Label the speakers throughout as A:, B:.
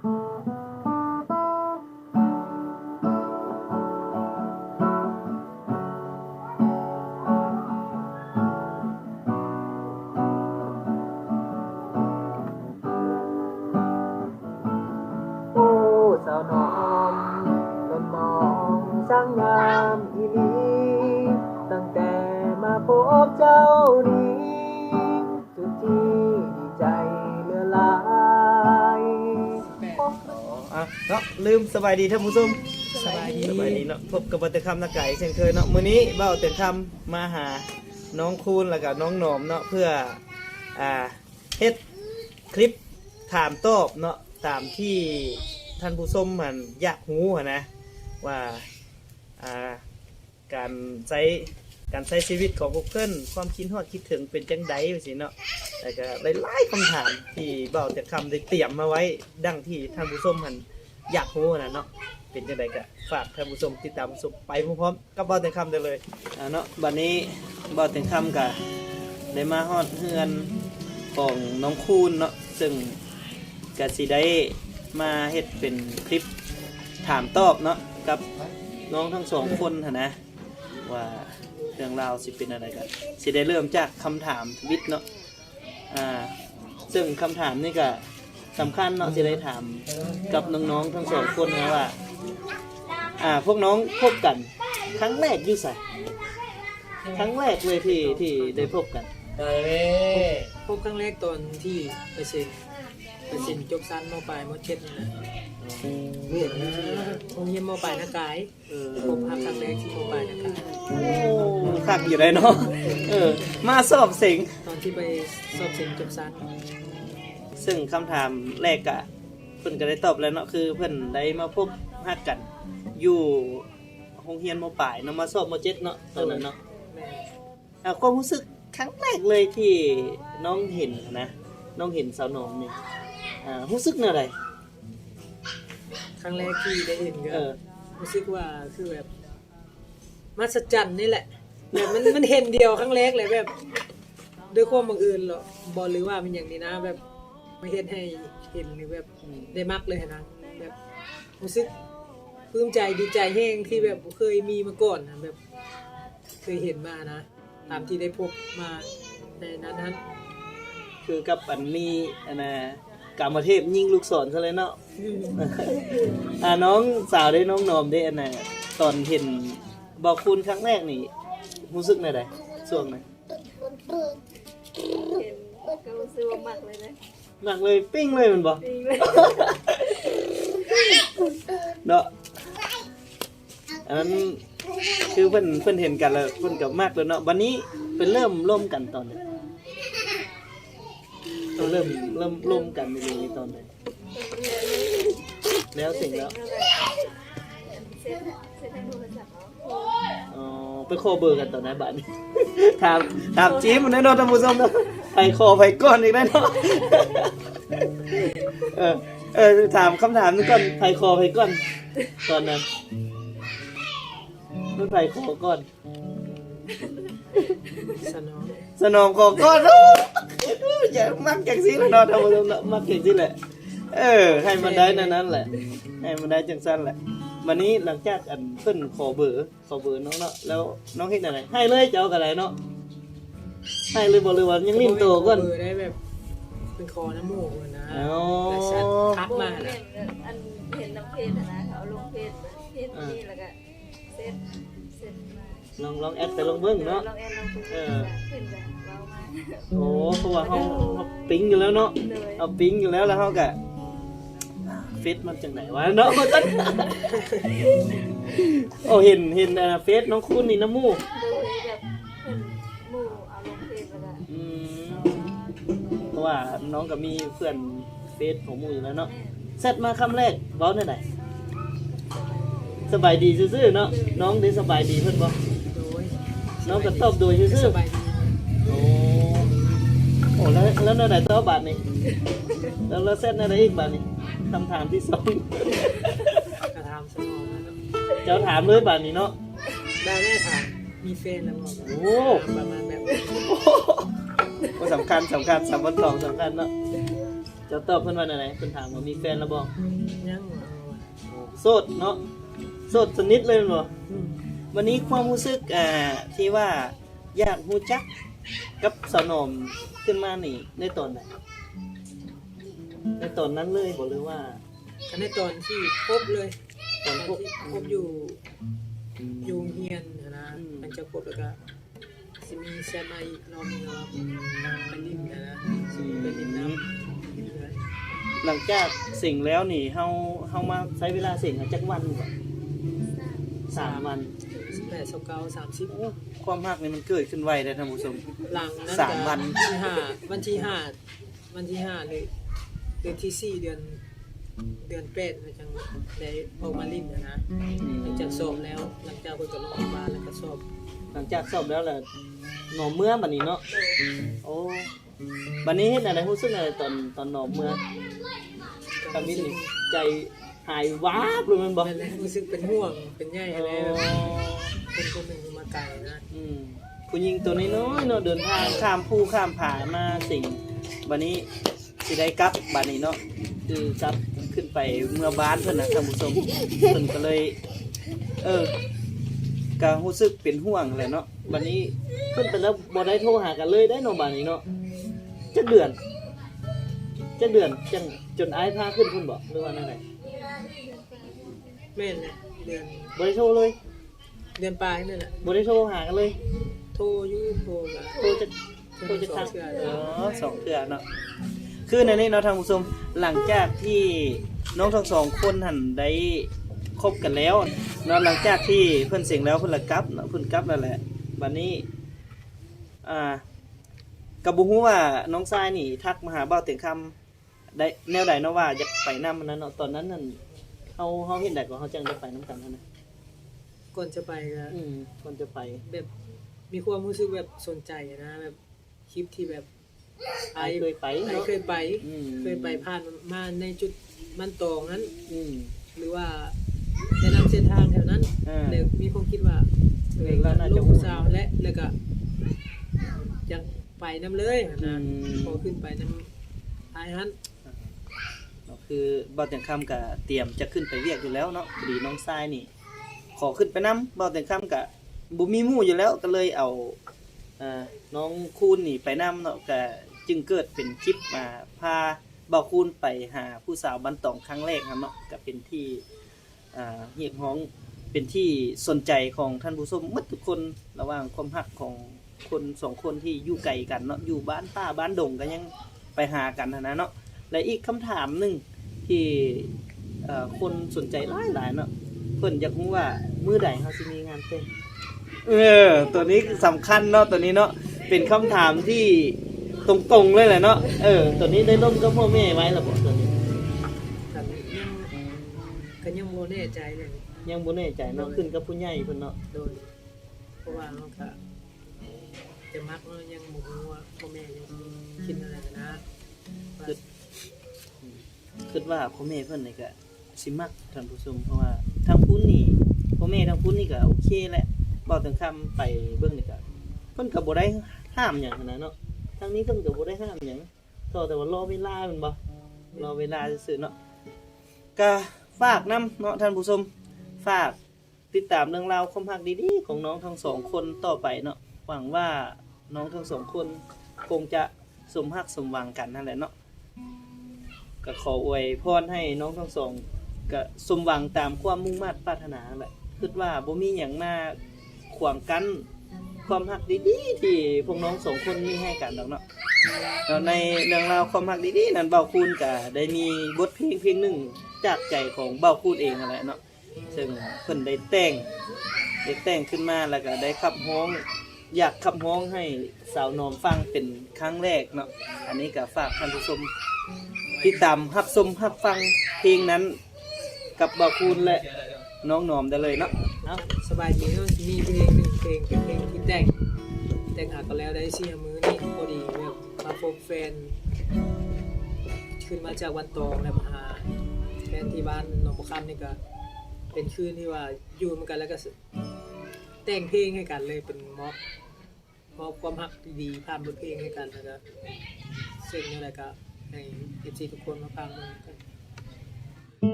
A: โอ้สาวน้อมเป็นน้องส เนาะ
B: ลืมสบายดีท่านผู้ชม
A: สบายดี
B: สบายดีเนาะพบกับบัตรคำนักไก่เช่นเคยเนาะมื้อนี้เบ้าเต็มคำมาหาน้องคูณแล้วก็น้องหนอมเนาะเพื่ออ่าเฮ็ดคลิปถามตอบเนาะตามที่ท่านผู้ชมมันอยากรู้อะนะว่าอ่าการใช้การใช้ชีวิตของพวกเพิ่นความคิดฮอดคิดถึงเป็นจังไดสิเนาะแล้วก็หลายๆคำถามที่เบ้าแต่คำได้เตรียมมาไว้ดังที่ท่านผู้ชมมัน อยากรู้นะเนาะเป็นจังไดก็ฝากท่านผู้ชมติดตามชมไปพร้อมๆกับบ่าวแต่งคำได้เลยอ่าเนาะบัดนี้บ่าวแต่งคำก็ได้มาฮอดเฮือนของน้องคูณเนาะซึ่งก็สิได้มาเฮ็ดเป็นคลิปถามตอบเนาะกับน้องทั้งสองคนหันนะว่าเรื่องราวสิเป็นอะไรกันสิได้เริ่มจากคำถามทวิตเนาะอ่าซึ่งคำถามนี่ก็ สำคัญเนาะสิได้ถามกับน้องๆทั้งสองคนนะว่า อ่าพวกน้องพบกัน ครั้งแรกอยู่ใส่ครั้งแรกเลยที่ที่ได้พบกัน
A: เอ้ย
C: พบครั้งแรกตอนที่ไปเซ็นไปเซ็นจบสั้นมปลายมเช็ดนี่นะเรียนผมเรียนมปลายนากาย
B: เออ
C: ผมพักครั้งแรกที่มปลายนากาย
B: โอ้คักอยู่ได้เนาะเออ มาสอบเสิง
C: ตอนที่ไปสอบเซ็นจบสั้น
B: ซึ่งคำถามแรกกะเพิ่นก็ได้ตอบแล้วเนาะคือเพิ่นได้มาพบฮักกัน อยู่โรงเรียนมปลายเนาะมาสอบมเจ็ดเนาะตอนนั้นเนาะ
C: แม่
B: อะความรู้สึกครั้งแรกเลยที่น้องเห็นนะ น้องเห็นสาวหนองนี่อ่ารู้สึกแนวใด
C: ครั้งแรกที่ได้เห็นก็
B: เออ
C: รู้สึกว่าคือแบบมหัศจรรย์นี่แหละแบบมันมันเห็นเดียวครั้งแรกเลยแบบ ด้วยความบังเอิญหรอบอลหรือว่ามันอย่างนี้นะ แบบ ไม่เห็นให้เห็นหรือแบบได้มักเลยนะแบบรู้สึกปลื้มใจดีใจแห้งที่แบบบ่เคยมีมาก่อนนะแบบเคยเห็นมานะ ตามที่ได้พบมาในนั้นนั้น
B: คือกับอันมีอันนะกามเทพยิงลูกศรซะเลยเนาะอ่าน้องสาวได้น้องนอมได้อันน่ะตอนเห็นบอกคุณครั้งแรกนี่รู้สึกในใดช่วงไหน
D: เห็นก็รู้สึกว่ามักเลยนะ
B: หนักเลยปิ้งเลยมันบอก
D: จริงเลย
B: เนาะอันนั้นคือเพิ่นเพิ่นเห็นกันแล้วเพิ่นกับมากแล้วเนาะวันนี้เป็นเริ่มร่วมกันตอนไหนเริ่มเริ่มร่วมกันในเรื่องนี้ตอนไหนแล้วสิ่งแล้ว
D: เซ็ตเซ็ตให้โไป
B: โคเบอร์กันตอนไหนบัดนี้ถามถามจีมันแน่นอนท่านผู้ชมเนาะไปโคไปก้อนอีกแน่นอนเออเออถามคำถามนึงก่อนไปโคไปก้อน ตอนนั้นไม่ไปโคก้อน
C: สนอง
B: สนองโคก้อนโอ้อย่ามักอย่างนี้ละเนาะท่านผู้ชมเนาะมักอย่างนี้แหละ เออ ให้มันได้นั่นนั่นแหละ ให้มันได้จังสั้นแหละ วันนี้หลังจากอันเพิ่นขอเบอร์ขอเบอร์น้องเนาะแล้วน้องเฮ็ดอะไรให้เลยเจ้ากันอะไรเนาะให้เลยบอกเลยว่ายังลิ้นโตก่อน
C: เบอร์ได้แบบเป็นคอน้ำหมูกนะ
B: อ๋อ
C: แล้วแชททักมา
D: เห็
C: นะ
D: นอันเห็นน้ำเพจอะนะเขาเอาลงเพจเพจนี่แล้วก็เซ็ตเซ็ตมา
B: ลองลองแอดไปลองเบิ่งเนาะ
D: ลองแอนลองดู
B: เออ
D: เพื่อนแบบเรามา
B: โอ้เพราะว่าเขาเขาปิ๊งอยู่แล้วเนาะ
D: เลย
B: เอาปิ๊งอยู่แล้วแล้วเขากะเฟซมันจังไหนวะเนาะโอ้เห็นเห็นอ่าเฟซน้องคุณนี่น้ำมูก
D: โดยแบบเพื่อนหมู่เอาลงเพจแล้วก็
B: อืมเพราะว่าน้องก็มีเพื่อนเฟซของหมูอยู่แล้วเนาะเสร็จมาคำแรกเว้าได้ไหนสบายดีซื่อๆเนาะน้องได้สบายดีเพื่อนบ่
C: โดย
B: น้องก็ตอบโดยซื่อ
C: สบายดี
B: ๆโอ้โอ้แล้วแล้วนั่นไหนตอบบาทนี่แล้วแล้วเสร็จนั่นไหนอีกบาทนี่ คำถามที่สอง
C: กระทำสนองนะเนาะ
B: เจ้าถามเลยบาทนี้เนาะ
C: ได้แน่ถามมีแฟนแล้วบอก
B: โอ้
C: ประมาณแบบ
B: ก็สำคัญสำคัญสำคัญสองสำคัญเนาะเจ้าตอบเพิ่นว่าไหนเพิ่นถามว่ามีแฟนแล้วบ่
C: ยังเอาว่ะ
B: โสดเนาะโสดสนิทเลยแม่นบ่
C: อืม
B: วันนี้ความรู้สึกอ่าที่ว่าอยากรู้จักกับสาวนอมขึ้นมานี่ในตอนไหน ในตอนนั้นเลยบ่หรือว่า
C: อันในตอนที่พบเลย
B: ตอนพบ
C: ที่พบอยู่อยู่โรงเฮียนนะ
B: อืม
C: มันจะพบแล้วก็สิมีแชทมาอีกรอบหนึงว่าไปลิ้นนะนะไปลิ้นน้ำลิ้นเลย
B: หลังจากสิ่งแล้วนี่เฮาเฮามาใช้เวลาสิ่งจักวันก่อนสามวัน
C: สิบแปดสิบเก้าสามสิบ
B: โอ้ความรักนี่มันเกิดขึ้นไวเลยท่านผู้ชม
C: หลังนั้น
B: สามวัน
C: ที่ห้าวันที่ห้าวันที่ห้าเลย เดือนที่สี่เดือน เดือนแปดมันจังได้ออกมาลิ้นนะนะหลังจากสอบแล้ว หลังจากคนกับโรงพยาบาลแล้วก็สอบ
B: หลังจากสอบแล้วแหละหนอมเมื่อบัดนี้เนาะ
D: โดย
B: โอ้บัดนี้เฮ็ดอะไรรู้สึกอะไรตอนตอนหนอมเมื่อตอนนี้นี่ใจหายวาบเลยมันบ่
C: นั่นแหละรู้สึกเป็นห่วงเป็นใย
B: อ๋
C: อะไร
B: อ
C: เป็นคนหนึ่งที่มาไกลนะ
B: อืมผู้หญิงตัวน้อยๆเนาะเดินทางข้ามภูข้ามผามาสิ่งบัดนี้ สิได้กลับบัดนี้เนาะคือกลับขึ้นไปเมื่อบ้านเพิ่นน่ะท่านผู้ชมเพิ่นก็เลย เออก็รู้สึกเป็นห่วงแหละเนาะบัดนี้เพิ่นไปแล้วบ่ได้โทรหากันเลยได้เนาะบัดนี้เนาะจักเดือนจักเดือนจังจนอายพาขึ้นเพิ่นบ่หรือว่าแนวใด
C: แม่นแหละเดือน
B: บ่ได้โทรเลย
C: เดือนปลายนั่นแหละ
B: บ่ได้โทรหากันเลย
C: โทรอยุ่โทรมา
B: โทรจะโทรจะทัก
C: เทื่อ
B: อ๋อสองเทื่อเนาะ คือในนี้เนาะทางผู้ชมหลังจากที่น้องทั้งสองคนหันได้คบกันแล้วเนาะหลังจากที่เพิ่นเสียงแล้วเพิ่นละกลับเนาะเพิ่นกลับแล้วแหละบัดนี้อ่ากับบุฮู้ว่าน้องทรายนี่ ทักมาหาเบ้าเตียงคำได้แนวใดเนาะว่าจะไปนำมันนั้นเนาะตอนนั้นนั่นเฮาเฮาเห็นได้ก็เฮาจังได้ไปนํกันนั่นนะ
C: ก่อนจะไปก็
B: อืมก่อนจะไป
C: แบบมีความรู้สึกแบบสนใจนะแบบคลิปที่แบบ
B: ไอเคยไป
C: ไอ
B: เนาะ
C: เคยไป
B: อืม
C: เคยไปผ่านมาในจุดมันตองนั้น
B: อืม
C: หรือว่าแนะนำเส้นทางแถวนั้น
B: อ่า
C: เดี๋ยวมีความคิดว่า
B: เด็กเราน่าจะ
C: ลูกผู้สาวและแล้วก็จะไปน้ำเลยนะ
B: อืม
C: พอขึ้นไปน้ำท้ายฮัน
B: เนาะคือบ่าวแต่งคำกับเตรียมจะขึ้นไปเวียกอยู่แล้วเนาะพอดีน้องทรายนี่ ขอขึ้นไปนํบ่าวแต่งคำกับบ่มีหมู่อยู่แล้วก็เลยเอาเอ่อน้องคูณนี่ไปนํเนาะก็ จึงเกิดเป็นคลิปมาพาบ่าวคูณไปหาผู้สาวบ้านตองครั้งแรกครับเนาะก็เป็นที่อ่าเรียกร้องเป็นที่สนใจของท่านผู้ชมหมดทุกคนระหว่างความรักของคนสองคนที่อยู่ไกลกันเนาะอยู่บ้านป้าบ้านดงก็ยังไปหากันนะเนาะและอีกคำถามหนึ่งที่เอ่อคนสนใจหลายหลายๆเนาะเพิ่นอยากรู้ว่ามื้อใดเฮาสิมีงานเต้นเออตัวนี้สำคัญเนาะตัวนี้เนาะเป็นคำถามที่ ตรงๆเลยแหละเนาะเออตัวนี้ได้ร่วมกับพ่อแม่ไว้แล้วบ่ตัวนี้
C: กันยังกันยังโมแน่ใจเลย
B: ยังบ่แน่ใจเนาะขึ้นกับผู้ใหญ่เพิ่นเนาะ
C: โดยเพราะว่าเขาก็จะมักเนาะยังบอกว่าพ่อแม่ยังคิดอะไรกันนะว่า
B: คิดว่าพ่อแม่เพิ่นนี่ก็สิมักท่านผู้ชมเพราะว่าทางพุ้นนี่พ่อแม่ทางพุ้นนี่ก็โอเคแหละบ่ถึงคำไปเบิ่งนี่ก็เพิ่นก็บ่ได้ห้ามหยังหั้นนะเนาะ ทางนี้เพิ่นก็บ่ได้ห้ามหยังเท่าแต่ว่ารอเวลาแม่นบ่รอเวลาซื่อๆเนาะก็ฝากนํเนาะท่านผู้ชมฝากติดตามเรื่องราวความรักดีๆของน้องทั้งสองคนต่อไปเนาะหวังว่าน้องทั้งสองคนคงจะสมรักสมหวังกันนั่นแหละเนาะก็ขออวยพรให้น้องทั้งสองก็สมหวังตามความมุ่งมั่นปรารถนาแหละคิดว่าบ่มีหยังมาขวางกั้น ความรักดีๆที่พวกน้องสองคนมีให้กันดอกเนาะแล้วในเรื่องราวความรักดีๆนั้นเบาคูณก็ได้มีบทเพลงเพลงหนึ่งจากใจของเบาคูณเองนั่นแหละเนาะซึ่งเพิ่นได้แต่งได้แต่งขึ้นมาแล้วก็ได้ขับร้อง อยากขับร้องให้สาวนอมฟังเป็นครั้งแรกเนาะอันนี้ก็ฝากท่านผู้ชมติดตามรับชมรับฟังเพลงนั้นกับเบาคูณและน้องหนอมได้เลยเนาะเอา
C: สบายดีเนาะมีเพลงหนึ่งเพลงเป็นเพลง แต่งแต่งหากันแล้วได้เสียมือนี่พอดีแบบมาพบแฟน ขึ้นมาจากวันตองแล้วมาหาแฟนที่บ้านหนองบัวคำนี่ก็ เป็นคืนที่ว่าอยู่เหมือนกันแล้วก็แต่งเพลงให้กันเลยเป็นม็อบม็อบความฮักดีๆผ่านบทเพลงให้กันแล้วก็ซึ่งนี่แหละก็ให้ FC ทุกคนมาฟังเบิ่งกัน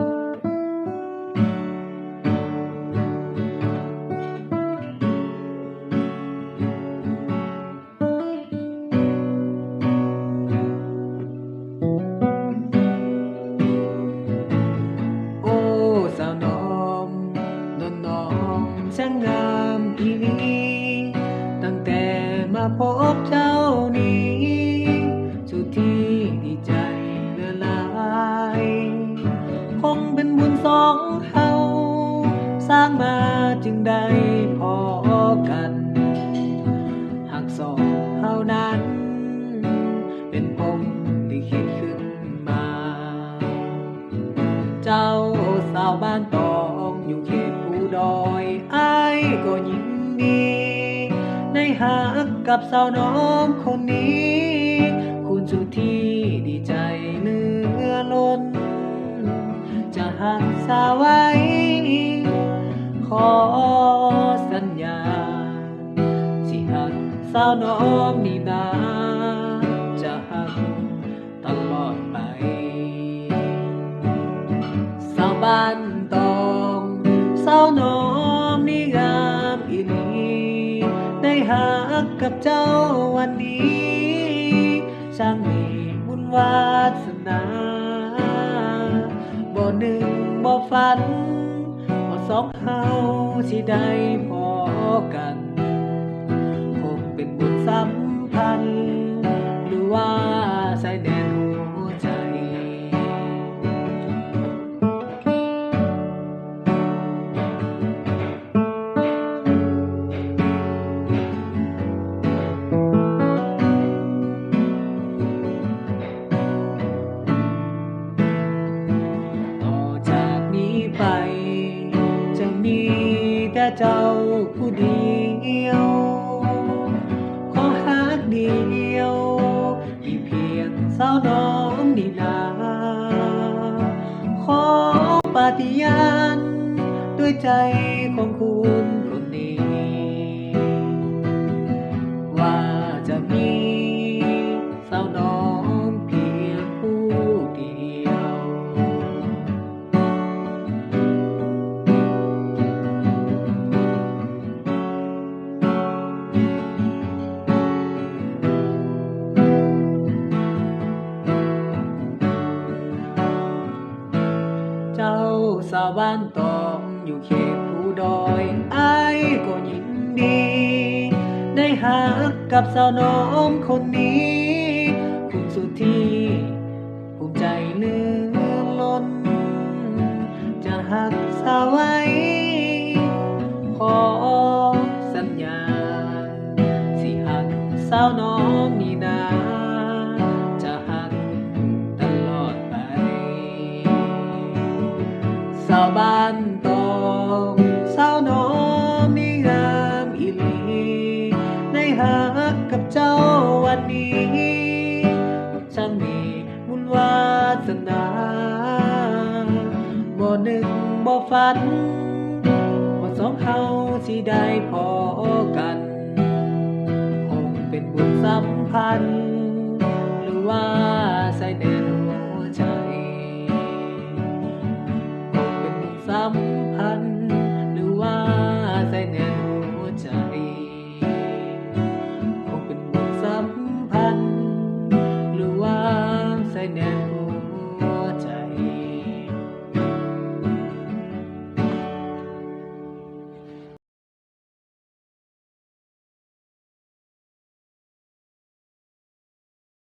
A: โกับสาวน้องคนนี้ คุณสุธีดีใจเหลือล้น จะหักสาวไว้ ขอสัญญา สิหักสาวน้องนี่นา กับเจ้าวันนี้ช่างมีบุญวาสนาบ่หนึ่งบ่ฝันบ่สองเฮาสิได้พอกัน ผู้เดียว ขอหักเดียวมีเพียงสาวน้องดีนาขอปฏิญาณด้วยใจของคุณ หักกับสาวน้องคนนี้คุณสุธีภูมิใจเหลือล้น จะหักสาวไว้ ขอสัญญา สิหักสาวน้อง ฝันว่าสองเขาสิได้พอกัน คงเป็นบุญสัมพันธ์